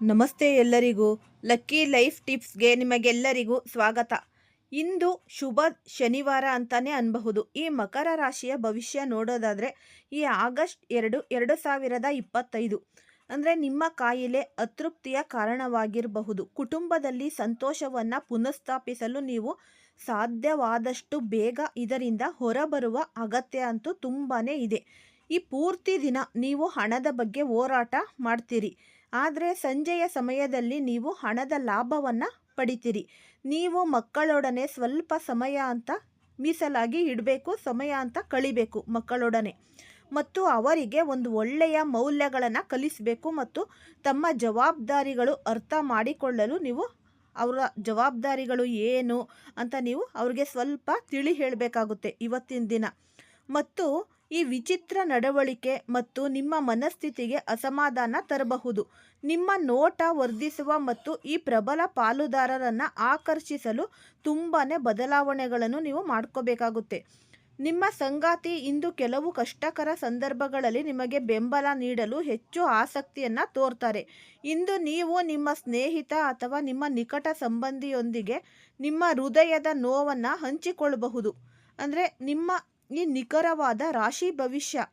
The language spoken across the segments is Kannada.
ನಮಸ್ತೆ ಎಲ್ಲರಿಗೂ. ಲಕ್ಕಿ ಲೈಫ್ ಟಿಪ್ಸ್ಗೆ ನಿಮಗೆಲ್ಲರಿಗೂ ಸ್ವಾಗತ. ಇಂದು ಶುಭ ಶನಿವಾರ ಅಂತಾನೆ ಅನ್ಬಹುದು. ಈ ಮಕರ ರಾಶಿಯ ಭವಿಷ್ಯ ನೋಡೋದಾದ್ರೆ ಈ ಆಗಸ್ಟ್ ಎರಡು ಎರಡು ಸಾವಿರದ ಇಪ್ಪತ್ತೈದು. ಅಂದರೆ ನಿಮ್ಮ ಕಾಯಿಲೆ ಅತೃಪ್ತಿಯ ಕಾರಣವಾಗಿರಬಹುದು. ಕುಟುಂಬದಲ್ಲಿ ಸಂತೋಷವನ್ನು ಪುನಃಸ್ಥಾಪಿಸಲು ನೀವು ಸಾಧ್ಯವಾದಷ್ಟು ಬೇಗ ಇದರಿಂದ ಹೊರಬರುವ ಅಗತ್ಯ ಅಂತೂ ತುಂಬಾ ಇದೆ. ಈ ಪೂರ್ತಿ ದಿನ ನೀವು ಹಣದ ಬಗ್ಗೆ ಹೋರಾಟ ಮಾಡ್ತೀರಿ. ಆದರೆ ಸಂಜೆಯ ಸಮಯದಲ್ಲಿ ನೀವು ಹಣದ ಲಾಭವನ್ನು ಪಡಿತೀರಿ. ನೀವು ಮಕ್ಕಳೊಡನೆ ಸ್ವಲ್ಪ ಸಮಯ ಅಂತ ಮೀಸಲಾಗಿ ಇಡಬೇಕು, ಸಮಯ ಅಂತ ಕಳಿಬೇಕು ಮಕ್ಕಳೊಡನೆ. ಮತ್ತು ಅವರಿಗೆ ಒಂದು ಒಳ್ಳೆಯ ಮೌಲ್ಯಗಳನ್ನು ಕಲಿಸಬೇಕು ಮತ್ತು ತಮ್ಮ ಜವಾಬ್ದಾರಿಗಳು ಅರ್ಥ ಮಾಡಿಕೊಳ್ಳಲು ನೀವು ಅವರ ಜವಾಬ್ದಾರಿಗಳು ಏನು ಅಂತ ನೀವು ಅವ್ರಿಗೆ ಸ್ವಲ್ಪ ತಿಳಿ ಹೇಳಬೇಕಾಗುತ್ತೆ ಇವತ್ತಿನ ದಿನ. ಮತ್ತು ಈ ವಿಚಿತ್ರ ನಡವಳಿಕೆ ಮತ್ತು ನಿಮ್ಮ ಮನಸ್ಥಿತಿಗೆ ಅಸಮಾಧಾನ ತರಬಹುದು. ನಿಮ್ಮ ನೋಟ ವರ್ಧಿಸುವ ಮತ್ತು ಈ ಪ್ರಬಲ ಪಾಲುದಾರರನ್ನು ಆಕರ್ಷಿಸಲು ತುಂಬಾ ಬದಲಾವಣೆಗಳನ್ನು ನೀವು ಮಾಡ್ಕೋಬೇಕಾಗುತ್ತೆ. ನಿಮ್ಮ ಸಂಗಾತಿ ಇಂದು ಕೆಲವು ಕಷ್ಟಕರ ಸಂದರ್ಭಗಳಲ್ಲಿ ನಿಮಗೆ ಬೆಂಬಲ ನೀಡಲು ಹೆಚ್ಚು ಆಸಕ್ತಿಯನ್ನು ತೋರ್ತಾರೆ. ಇಂದು ನೀವು ನಿಮ್ಮ ಸ್ನೇಹಿತ ಅಥವಾ ನಿಮ್ಮ ನಿಕಟ ಸಂಬಂಧಿಯೊಂದಿಗೆ ನಿಮ್ಮ ಹೃದಯದ ನೋವನ್ನು ಹಂಚಿಕೊಳ್ಳಬಹುದು. ಅಂದರೆ ನಿಮ್ಮ ಈ ನಿಖರವಾದ ರಾಶಿ ಭವಿಷ್ಯ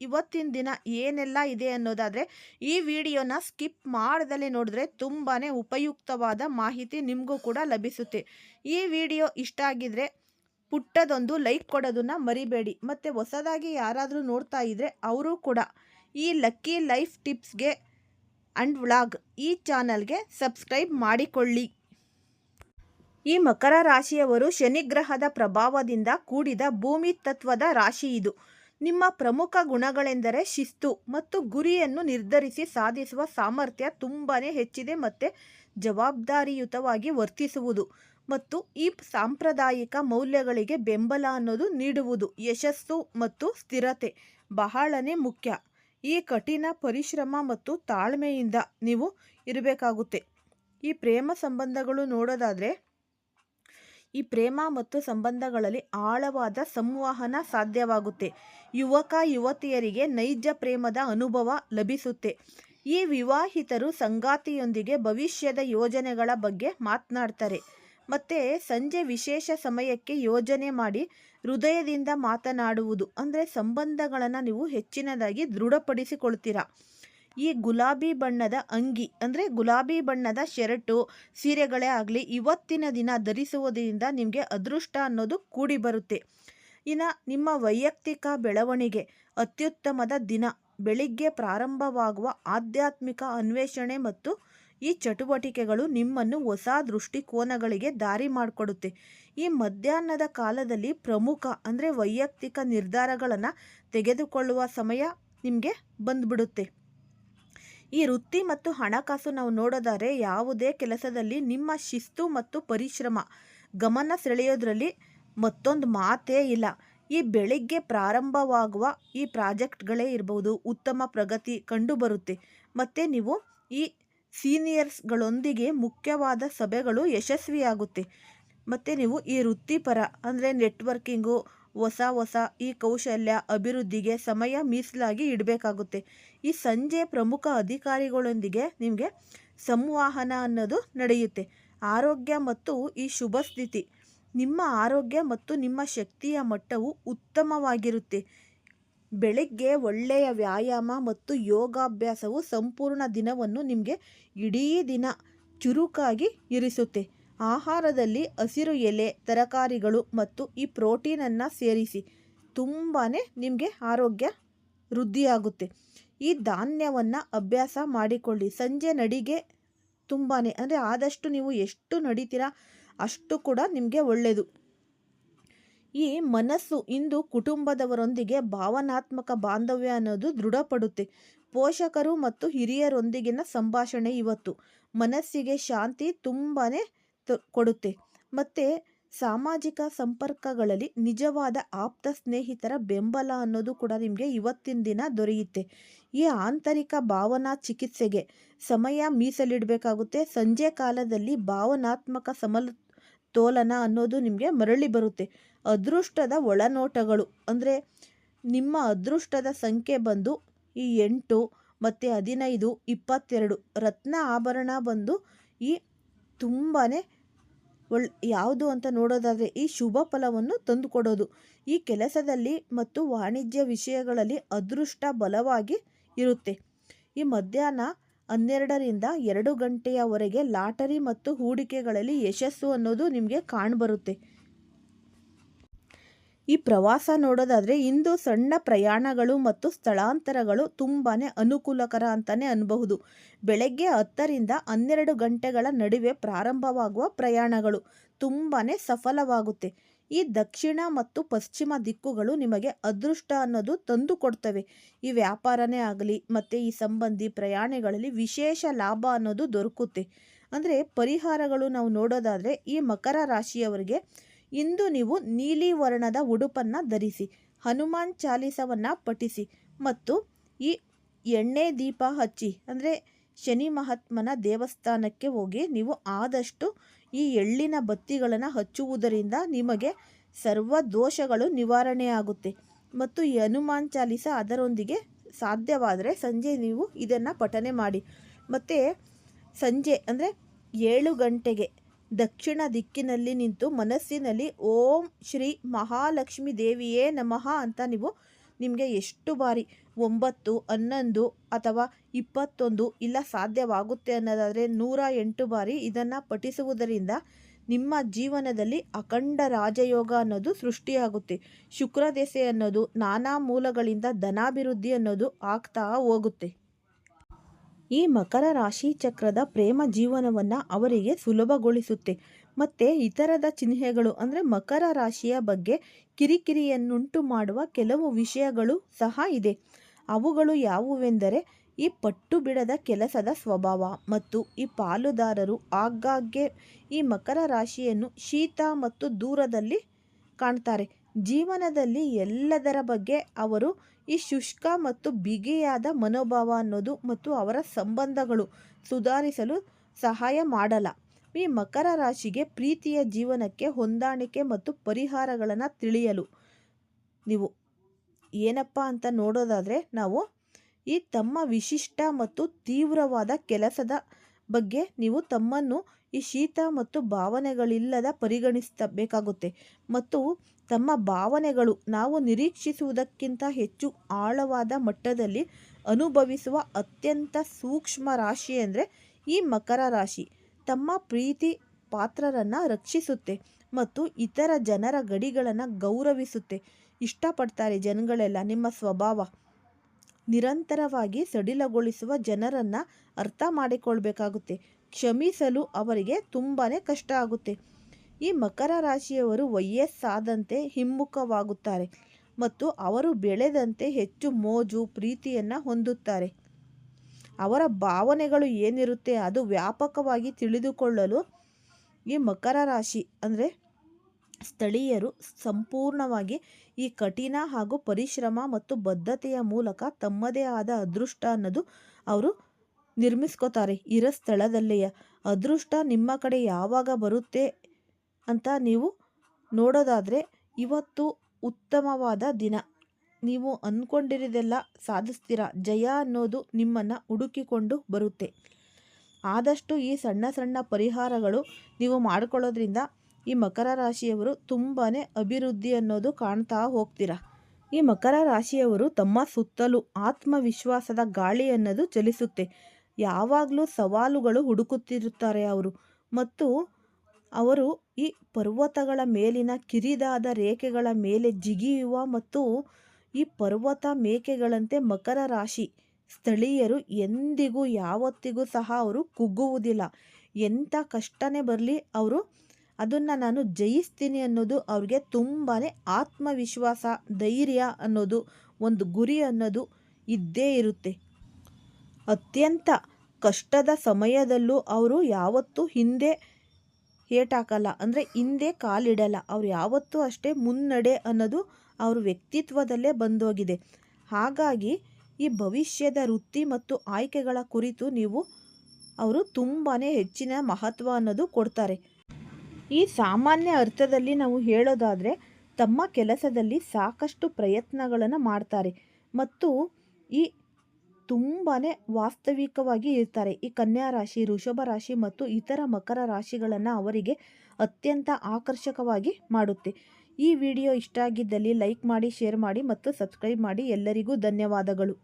ಇವತ್ತಿನ ದಿನ ಏನೆಲ್ಲ ಇದೆ ಅನ್ನೋದಾದರೆ, ಈ ವಿಡಿಯೋನ ಸ್ಕಿಪ್ ಮಾಡ್ದಲೇ ನೋಡಿದ್ರೆ ತುಂಬಾ ಉಪಯುಕ್ತವಾದ ಮಾಹಿತಿ ನಿಮಗೂ ಕೂಡ ಲಭಿಸುತ್ತೆ. ಈ ವಿಡಿಯೋ ಇಷ್ಟ ಆಗಿದ್ರೆ ಪುಟ್ಟದೊಂದು ಲೈಕ್ ಕೊಡೋದನ್ನು ಮರಿಬೇಡಿ. ಮತ್ತು ಹೊಸದಾಗಿ ಯಾರಾದರೂ ನೋಡ್ತಾ ಇದ್ದರೆ ಅವರು ಕೂಡ ಈ ಲಕ್ಕಿ ಲೈಫ್ ಟಿಪ್ಸ್ಗೆ ಅಂಡ್ ವ್ಲಾಗ್ ಈ ಚಾನಲ್ಗೆ ಸಬ್ಸ್ಕ್ರೈಬ್ ಮಾಡಿಕೊಳ್ಳಿ. ಈ ಮಕರ ರಾಶಿಯವರು ಶನಿಗ್ರಹದ ಪ್ರಭಾವದಿಂದ ಕೂಡಿದ ಭೂಮಿ ತತ್ವದ ರಾಶಿ ಇದು. ನಿಮ್ಮ ಪ್ರಮುಖ ಗುಣಗಳೆಂದರೆ ಶಿಸ್ತು ಮತ್ತು ಗುರಿಯನ್ನು ನಿರ್ಧರಿಸಿ ಸಾಧಿಸುವ ಸಾಮರ್ಥ್ಯ ತುಂಬಾ ಹೆಚ್ಚಿದೆ ಮತ್ತು ಜವಾಬ್ದಾರಿಯುತವಾಗಿ ವರ್ತಿಸುವುದು ಮತ್ತು ಈ ಸಾಂಪ್ರದಾಯಿಕ ಮೌಲ್ಯಗಳಿಗೆ ಬೆಂಬಲ ಅನ್ನೋದು ನೀಡುವುದು ಯಶಸ್ಸು ಮತ್ತು ಸ್ಥಿರತೆ ಬಹಳನೇ ಮುಖ್ಯ. ಈ ಕಠಿಣ ಪರಿಶ್ರಮ ಮತ್ತು ತಾಳ್ಮೆಯಿಂದ ನೀವು ಇರಬೇಕಾಗುತ್ತೆ. ಈ ಪ್ರೇಮ ಸಂಬಂಧಗಳು ನೋಡೋದಾದರೆ ಈ ಪ್ರೇಮ ಮತ್ತು ಸಂಬಂಧಗಳಲ್ಲಿ ಆಳವಾದ ಸಂವಹನ ಸಾಧ್ಯವಾಗುತ್ತೆ. ಯುವಕ, ಯುವತಿಯರಿಗೆ ನೈಜ ಪ್ರೇಮದ ಅನುಭವ ಲಭಿಸುತ್ತೆ. ಈ ವಿವಾಹಿತರು ಸಂಗಾತಿಯೊಂದಿಗೆ ಭವಿಷ್ಯದ ಯೋಜನೆಗಳ ಬಗ್ಗೆ ಮಾತನಾಡ್ತಾರೆ. ಮತ್ತು ಸಂಜೆ ವಿಶೇಷ ಸಮಯಕ್ಕೆ ಯೋಜನೆ ಮಾಡಿ ಹೃದಯದಿಂದ ಮಾತನಾಡುವುದು, ಅಂದರೆ ಸಂಬಂಧಗಳನ್ನು ನೀವು ಹೆಚ್ಚಿನದಾಗಿ ದೃಢಪಡಿಸಿಕೊಳ್ತೀರಾ? ಈ ಗುಲಾಬಿ ಬಣ್ಣದ ಅಂಗಿ, ಅಂದರೆ ಗುಲಾಬಿ ಬಣ್ಣದ ಶರ್ಟು, ಸೀರೆಗಳೇ ಆಗಲಿ, ಇವತ್ತಿನ ದಿನ ಧರಿಸುವುದರಿಂದ ನಿಮಗೆ ಅದೃಷ್ಟ ಅನ್ನೋದು ಕೂಡಿ ಬರುತ್ತೆ. ಇನ್ನು ನಿಮ್ಮ ವೈಯಕ್ತಿಕ ಬೆಳವಣಿಗೆ, ಅತ್ಯುತ್ತಮದ ದಿನ, ಬೆಳಿಗ್ಗೆ ಪ್ರಾರಂಭವಾಗುವ ಆಧ್ಯಾತ್ಮಿಕ ಅನ್ವೇಷಣೆ ಮತ್ತು ಈ ಚಟುವಟಿಕೆಗಳು ನಿಮ್ಮನ್ನು ಹೊಸ ದೃಷ್ಟಿಕೋನಗಳಿಗೆ ದಾರಿ ಮಾಡಿಕೊಡುತ್ತೆ. ಈ ಮಧ್ಯಾಹ್ನದ ಕಾಲದಲ್ಲಿ ಪ್ರಮುಖ, ಅಂದರೆ ವೈಯಕ್ತಿಕ ನಿರ್ಧಾರಗಳನ್ನು ತೆಗೆದುಕೊಳ್ಳುವ ಸಮಯ ನಿಮಗೆ ಬಂದ್ಬಿಡುತ್ತೆ. ಈ ವೃತ್ತಿ ಮತ್ತು ಹಣಕಾಸು ನಾವು ನೋಡೋದಾದರೆ ಯಾವುದೇ ಕೆಲಸದಲ್ಲಿ ನಿಮ್ಮ ಶಿಸ್ತು ಮತ್ತು ಪರಿಶ್ರಮ, ಗಮನ ಸೆಳೆಯೋದ್ರಲ್ಲಿ ಮತ್ತೊಂದು ಮಾತೇ ಇಲ್ಲ. ಈ ಬೆಳಿಗ್ಗೆ ಪ್ರಾರಂಭವಾಗುವ ಈ ಪ್ರಾಜೆಕ್ಟ್ಗಳೇ ಇರ್ಬೋದು, ಉತ್ತಮ ಪ್ರಗತಿ ಕಂಡುಬರುತ್ತೆ. ಮತ್ತು ನೀವು ಈ ಸೀನಿಯರ್ಸ್ಗಳೊಂದಿಗೆ ಮುಖ್ಯವಾದ ಸಭೆಗಳು ಯಶಸ್ವಿಯಾಗುತ್ತೆ. ಮತ್ತು ನೀವು ಈ ವೃತ್ತಿಪರ ಅಂದರೆ ನೆಟ್ವರ್ಕಿಂಗು ಹೊಸ ಹೊಸ ಈ ಕೌಶಲ್ಯ ಅಭಿವೃದ್ಧಿಗೆ ಸಮಯ ಮೀಸಲಾಗಿ ಇಡಬೇಕಾಗುತ್ತೆ. ಈ ಸಂಜೆ ಪ್ರಮುಖ ಅಧಿಕಾರಿಗಳೊಂದಿಗೆ ನಿಮಗೆ ಸಂವಹನ ಅನ್ನೋದು ನಡೆಯುತ್ತೆ. ಆರೋಗ್ಯ ಮತ್ತು ಈ ಶುಭ ಸ್ಥಿತಿ. ನಿಮ್ಮ ಆರೋಗ್ಯ ಮತ್ತು ನಿಮ್ಮ ಶಕ್ತಿಯ ಮಟ್ಟವು ಉತ್ತಮವಾಗಿರುತ್ತೆ. ಬೆಳಗ್ಗೆ ಒಳ್ಳೆಯ ವ್ಯಾಯಾಮ ಮತ್ತು ಯೋಗಾಭ್ಯಾಸವು ಸಂಪೂರ್ಣ ದಿನವನ್ನು ನಿಮಗೆ ಇಡೀ ದಿನ ಚುರುಕಾಗಿ ಇರಿಸುತ್ತೆ. ಆಹಾರದಲ್ಲಿ ಹಸಿರು ಎಲೆ, ತರಕಾರಿಗಳು ಮತ್ತು ಈ ಪ್ರೋಟೀನನ್ನು ಸೇರಿಸಿ ತುಂಬಾ ನಿಮಗೆ ಆರೋಗ್ಯ ವೃದ್ಧಿಯಾಗುತ್ತೆ. ಈ ಧಾನ್ಯವನ್ನು ಅಭ್ಯಾಸ ಮಾಡಿಕೊಳ್ಳಿ. ಸಂಜೆ ನಡಿಗೆ ತುಂಬಾ ಅಂದರೆ ಆದಷ್ಟು ನೀವು ಎಷ್ಟು ನಡೀತೀರಾ ಅಷ್ಟು ಕೂಡ ನಿಮಗೆ ಒಳ್ಳೆಯದು ಈ ಮನಸ್ಸು ಇಂದು ಕುಟುಂಬದವರೊಂದಿಗೆ ಭಾವನಾತ್ಮಕ ಬಾಂಧವ್ಯ ಅನ್ನೋದು ದೃಢಪಡುತ್ತೆ. ಪೋಷಕರು ಮತ್ತು ಹಿರಿಯರೊಂದಿಗಿನ ಸಂಭಾಷಣೆ ಇವತ್ತು. ಮನಸ್ಸಿಗೆ ಶಾಂತಿ ತುಂಬಾ ಕೊಡುತ್ತೆ. ಮತ್ತು ಸಾಮಾಜಿಕ ಸಂಪರ್ಕಗಳಲ್ಲಿ ನಿಜವಾದ ಆಪ್ತ ಸ್ನೇಹಿತರ ಬೆಂಬಲ ಅನ್ನೋದು ಕೂಡ ನಿಮಗೆ ಇವತ್ತಿನ ದಿನ ದೊರೆಯುತ್ತೆ. ಈ ಆಂತರಿಕ ಭಾವನಾ ಚಿಕಿತ್ಸೆಗೆ ಸಮಯ ಮೀಸಲಿಡಬೇಕಾಗುತ್ತೆ. ಸಂಜೆ ಕಾಲದಲ್ಲಿ ಭಾವನಾತ್ಮಕ ಸಮತೋಲನ ಅನ್ನೋದು ನಿಮಗೆ ಮರಳಿ ಬರುತ್ತೆ. ಅದೃಷ್ಟದ ಒಳನೋಟಗಳು ಅಂದರೆ ನಿಮ್ಮ ಅದೃಷ್ಟದ ಸಂಖ್ಯೆ ಬಂದು ಈ ಎಂಟು ಮತ್ತು ಹದಿನೈದು, ಇಪ್ಪತ್ತೆರಡು ರತ್ನ ಆಭರಣ ಬಂದು ಈ ತುಂಬಾ ಒಳ್, ಯಾವುದು ಅಂತ ನೋಡೋದಾದರೆ ಈ ಶುಭ ಫಲವನ್ನು ತಂದುಕೊಡೋದು. ಈ ಕೆಲಸದಲ್ಲಿ ಮತ್ತು ವಾಣಿಜ್ಯ ವಿಷಯಗಳಲ್ಲಿ ಅದೃಷ್ಟ ಬಲವಾಗಿ ಇರುತ್ತೆ. ಈ ಮಧ್ಯಾಹ್ನ ಹನ್ನೆರಡರಿಂದ ಎರಡು ಗಂಟೆಯವರೆಗೆ ಲಾಟರಿ ಮತ್ತು ಹೂಡಿಕೆಗಳಲ್ಲಿ ಯಶಸ್ಸು ಅನ್ನೋದು ನಿಮಗೆ ಕಾಣಬರುತ್ತೆ. ಈ ಪ್ರವಾಸ ನೋಡೋದಾದರೆ ಇಂದು ಸಣ್ಣ ಪ್ರಯಾಣಗಳು ಮತ್ತು ಸ್ಥಳಾಂತರಗಳು ತುಂಬಾ ಅನುಕೂಲಕರ ಅಂತಲೇ ಅನ್ಬಹುದು. ಬೆಳಗ್ಗೆ ಹತ್ತರಿಂದ ಹನ್ನೆರಡು ಗಂಟೆಗಳ ನಡುವೆ ಪ್ರಾರಂಭವಾಗುವ ಪ್ರಯಾಣಗಳು ತುಂಬಾ ಸಫಲವಾಗುತ್ತೆ. ಈ ದಕ್ಷಿಣ ಮತ್ತು ಪಶ್ಚಿಮ ದಿಕ್ಕುಗಳು ನಿಮಗೆ ಅದೃಷ್ಟ ಅನ್ನೋದು ತಂದು ಕೊಡ್ತವೆ. ಈ ವ್ಯಾಪಾರನೇ ಆಗಲಿ ಮತ್ತು ಈ ಸಂಬಂಧಿ ಪ್ರಯಾಣಗಳಲ್ಲಿ ವಿಶೇಷ ಲಾಭ ಅನ್ನೋದು ದೊರಕುತ್ತೆ. ಅಂದರೆ ಪರಿಹಾರಗಳು ನಾವು ನೋಡೋದಾದರೆ ಈ ಮಕರ ರಾಶಿಯವರಿಗೆ ಇಂದು ನೀವು ನೀಲಿ ವರ್ಣದ ಉಡುಪನ್ನು ಧರಿಸಿ, ಹನುಮಾನ್ ಚಾಲೀಸವನ್ನು ಪಠಿಸಿ ಮತ್ತು ಈ ಎಣ್ಣೆ ದೀಪ ಹಚ್ಚಿ, ಅಂದರೆ ಶನಿ ಮಹಾತ್ಮನ ದೇವಸ್ಥಾನಕ್ಕೆ ಹೋಗಿ ನೀವು ಆದಷ್ಟು ಈ ಎಳ್ಳಿನ ಬತ್ತಿಗಳನ್ನು ಹಚ್ಚುವುದರಿಂದ ನಿಮಗೆ ಸರ್ವ ದೋಷಗಳು ನಿವಾರಣೆಯಾಗುತ್ತೆ. ಮತ್ತು ಈ ಹನುಮಾನ್ ಚಾಲಿಸ ಅದರೊಂದಿಗೆ ಸಾಧ್ಯವಾದರೆ ಸಂಜೆ ನೀವು ಇದನ್ನು ಪಠನೆ ಮಾಡಿ. ಮತ್ತು ಸಂಜೆ ಅಂದರೆ ಏಳು ಗಂಟೆಗೆ ದಕ್ಷಿಣ ದಿಕ್ಕಿನಲ್ಲಿ ನಿಂತು ಮನಸ್ಸಿನಲ್ಲಿ ಓಂ ಶ್ರೀ ಮಹಾಲಕ್ಷ್ಮೀ ದೇವಿಯೇ ನಮಃ ಅಂತ ನೀವು ನಿಮಗೆ ಎಷ್ಟು ಬಾರಿ ಒಂಬತ್ತು, ಹನ್ನೊಂದು ಅಥವಾ ಇಪ್ಪತ್ತೊಂದು ಇಲ್ಲ ಸಾಧ್ಯವಾಗುತ್ತೆ ಅನ್ನೋದಾದರೆ ನೂರ ಎಂಟು ಬಾರಿ ಇದನ್ನು ಪಠಿಸುವುದರಿಂದ ನಿಮ್ಮ ಜೀವನದಲ್ಲಿ ಅಖಂಡ ರಾಜಯೋಗ ಅನ್ನೋದು ಸೃಷ್ಟಿಯಾಗುತ್ತೆ. ಶುಕ್ರ ದೆಸೆ ಅನ್ನೋದು ನಾನಾ ಮೂಲಗಳಿಂದ ಧನಾಭಿವೃದ್ಧಿ ಅನ್ನೋದು ಆಗ್ತಾ ಹೋಗುತ್ತೆ. ಈ ಮಕರ ರಾಶಿ ಚಕ್ರದ ಪ್ರೇಮ ಜೀವನವನ್ನು ಅವರಿಗೆ ಸುಲಭಗೊಳಿಸುತ್ತೆ. ಮತ್ತು ಇತರದ ಚಿಹ್ನೆಗಳು ಅಂದರೆ ಮಕರ ರಾಶಿಯ ಬಗ್ಗೆ ಕಿರಿಕಿರಿಯನ್ನುಂಟು ಮಾಡುವ ಕೆಲವು ವಿಷಯಗಳು ಸಹ ಇದೆ. ಅವುಗಳು ಯಾವುವೆಂದರೆ ಈ ಪಟ್ಟು ಬಿಡದ ಕೆಲಸದ ಸ್ವಭಾವ ಮತ್ತು ಈ ಪಾಲುದಾರರು ಆಗಾಗ್ಗೆ ಈ ಮಕರ ರಾಶಿಯನ್ನು ಶೀತ ಮತ್ತು ದೂರದಲ್ಲಿ ಕಾಣ್ತಾರೆ. ಜೀವನದಲ್ಲಿ ಎಲ್ಲದರ ಬಗ್ಗೆ ಅವರು ಈ ಶುಷ್ಕ ಮತ್ತು ಬಿಗಿಯಾದ ಮನೋಭಾವ ಅನ್ನೋದು ಮತ್ತು ಅವರ ಸಂಬಂಧಗಳು ಸುಧಾರಿಸಲು ಸಹಾಯ ಮಾಡಲ್ಲ. ಈ ಮಕರ ರಾಶಿಗೆ ಪ್ರೀತಿಯ ಜೀವನಕ್ಕೆ ಹೊಂದಾಣಿಕೆ ಮತ್ತು ಪರಿಹಾರಗಳನ್ನು ತಿಳಿಯಲು ನೀವು ಏನಪ್ಪ ಅಂತ ನೋಡೋದಾದರೆ ನಾವು ಈ ತಮ್ಮ ವಿಶಿಷ್ಟ ಮತ್ತು ತೀವ್ರವಾದ ಕೆಲಸದ ಬಗ್ಗೆ ನೀವು ತಮ್ಮನ್ನು ಈ ಶೀತ ಮತ್ತು ಭಾವನೆಗಳಿಲ್ಲದ ಪರಿಗಣಿಸಬೇಕಾಗುತ್ತೆ. ಮತ್ತು ತಮ್ಮ ಭಾವನೆಗಳು ನಾವು ನಿರೀಕ್ಷಿಸುವುದಕ್ಕಿಂತ ಹೆಚ್ಚು ಆಳವಾದ ಮಟ್ಟದಲ್ಲಿ ಅನುಭವಿಸುವ ಅತ್ಯಂತ ಸೂಕ್ಷ್ಮ ರಾಶಿ ಅಂದರೆ ಈ ಮಕರ ರಾಶಿ. ತಮ್ಮ ಪ್ರೀತಿ ಪಾತ್ರರನ್ನು ರಕ್ಷಿಸುತ್ತೆ ಮತ್ತು ಇತರ ಜನರ ಗಡಿಗಳನ್ನು ಗೌರವಿಸುತ್ತೆ. ಇಷ್ಟಪಡ್ತಾರೆ ಜನಗಳೆಲ್ಲ. ನಿಮ್ಮ ಸ್ವಭಾವ ನಿರಂತರವಾಗಿ ಸಡಿಲಗೊಳಿಸುವ ಜನರನ್ನು ಅರ್ಥ ಮಾಡಿಕೊಳ್ಬೇಕಾಗುತ್ತೆ. ಕ್ಷಮಿಸಲು ಅವರಿಗೆ ತುಂಬಾ ಕಷ್ಟ ಆಗುತ್ತೆ. ಈ ಮಕರ ರಾಶಿಯವರು ವಯಸ್ಸಾದಂತೆ ಹಿಮ್ಮುಖವಾಗುತ್ತಾರೆ ಮತ್ತು ಅವರು ಬೆಳೆದಂತೆ ಹೆಚ್ಚು ಮೋಜು, ಪ್ರೀತಿಯನ್ನು ಹೊಂದುತ್ತಾರೆ. ಅವರ ಭಾವನೆಗಳು ಏನಿರುತ್ತೆ ಅದು ವ್ಯಾಪಕವಾಗಿ ತಿಳಿದುಕೊಳ್ಳಲು ಈ ಮಕರ ರಾಶಿ, ಅಂದರೆ ಸ್ಥಳೀಯರು ಸಂಪೂರ್ಣವಾಗಿ ಈ ಕಠಿಣ ಹಾಗೂ ಪರಿಶ್ರಮ ಮತ್ತು ಬದ್ಧತೆಯ ಮೂಲಕ ತಮ್ಮದೇ ಆದ ಅದೃಷ್ಟ ಅನ್ನೋದು ಅವರು ನಿರ್ಮಿಸ್ಕೋತಾರೆ. ಇರೋ ಸ್ಥಳದಲ್ಲೇ ಅದೃಷ್ಟ ನಿಮ್ಮ ಕಡೆ ಯಾವಾಗ ಬರುತ್ತೆ ಅಂತ ನೀವು ನೋಡೋದಾದರೆ, ಇವತ್ತು ಉತ್ತಮವಾದ ದಿನ. ನೀವು ಅಂದ್ಕೊಂಡಿರೋದೆಲ್ಲ ಸಾಧಿಸ್ತೀರಾ? ಜಯ ಅನ್ನೋದು ನಿಮ್ಮನ್ನು ಹುಡುಕಿಕೊಂಡು ಬರುತ್ತೆ. ಆದಷ್ಟು ಈ ಸಣ್ಣ ಸಣ್ಣ ಪರಿಹಾರಗಳು ನೀವು ಮಾಡ್ಕೊಳ್ಳೋದ್ರಿಂದ ಈ ಮಕರ ರಾಶಿಯವರು ತುಂಬಾ ಅಭಿವೃದ್ಧಿ ಅನ್ನೋದು ಕಾಣ್ತಾ ಹೋಗ್ತೀರ? ಈ ಮಕರ ರಾಶಿಯವರು ತಮ್ಮ ಸುತ್ತಲೂ ಆತ್ಮವಿಶ್ವಾಸದ ಗಾಳಿ ಅನ್ನೋದು ಚಲಿಸುತ್ತೆ. ಯಾವಾಗಲೂ ಸವಾಲುಗಳು ಹುಡುಕುತ್ತಿರುತ್ತಾರೆ ಅವರು. ಮತ್ತು ಅವರು ಈ ಪರ್ವತಗಳ ಮೇಲಿನ ಕಿರಿದಾದ ರೇಖೆಗಳ ಮೇಲೆ ಜಿಗಿಯುವ ಮತ್ತು ಈ ಪರ್ವತ ಮೇಕೆಗಳಂತೆ ಮಕರ ರಾಶಿ ಸ್ಥಳೀಯರು ಎಂದಿಗೂ ಯಾವತ್ತಿಗೂ ಸಹ ಅವರು ಕುಗ್ಗುವುದಿಲ್ಲ. ಎಂಥ ಕಷ್ಟನೇ ಬರಲಿ ಅವರು, ಅದನ್ನು ನಾನು ಜಯಿಸ್ತೀನಿ ಅನ್ನೋದು ಅವ್ರಿಗೆ ತುಂಬಾ ಆತ್ಮವಿಶ್ವಾಸ, ಧೈರ್ಯ ಅನ್ನೋದು, ಒಂದು ಗುರಿ ಅನ್ನೋದು ಇದ್ದೇ ಇರುತ್ತೆ. ಅತ್ಯಂತ ಕಷ್ಟದ ಸಮಯದಲ್ಲೂ ಅವರು ಯಾವತ್ತೂ ಹಿಂದೆ ಏಟಾಕಲ್ಲ ಅಂದರೆ ಹಿಂದೆ ಕಾಲಿಡಲ್ಲ. ಅವ್ರು ಯಾವತ್ತೂ ಅಷ್ಟೇ ಮುನ್ನಡೆ ಅನ್ನೋದು ಅವ್ರ ವ್ಯಕ್ತಿತ್ವದಲ್ಲೇ ಬಂದೋಗಿದೆ. ಹಾಗಾಗಿ ಈ ಭವಿಷ್ಯದ ವೃತ್ತಿ ಮತ್ತು ಆಯ್ಕೆಗಳ ಕುರಿತು ನೀವು ಅವರು ತುಂಬಾ ಹೆಚ್ಚಿನ ಮಹತ್ವ ಅನ್ನೋದು ಕೊಡ್ತಾರೆ. ಈ ಸಾಮಾನ್ಯ ಅರ್ಥದಲ್ಲಿ ನಾವು ಹೇಳೋದಾದರೆ ತಮ್ಮ ಕೆಲಸದಲ್ಲಿ ಸಾಕಷ್ಟು ಪ್ರಯತ್ನಗಳನ್ನು ಮಾಡ್ತಾರೆ. ಮತ್ತು ಈ ತುಂಬಾ ವಾಸ್ತವಿಕವಾಗಿ ಇರ್ತಾರೆ. ಈ ಕನ್ಯಾ ರಾಶಿ ಋಷಭ ರಾಶಿ ಮತ್ತು ಇತರ ಮಕರ ರಾಶಿಗಳನ್ನು ಅವರಿಗೆ ಅತ್ಯಂತ ಆಕರ್ಷಕವಾಗಿ ಮಾಡುತ್ತೆ. ಈ ವಿಡಿಯೋ ಇಷ್ಟ ಆಗಿದ್ದಲ್ಲಿ ಲೈಕ್ ಮಾಡಿ, ಶೇರ್ ಮಾಡಿ ಮತ್ತು ಸಬ್ಸ್ಕ್ರೈಬ್ ಮಾಡಿ. ಎಲ್ಲರಿಗೂ ಧನ್ಯವಾದಗಳು.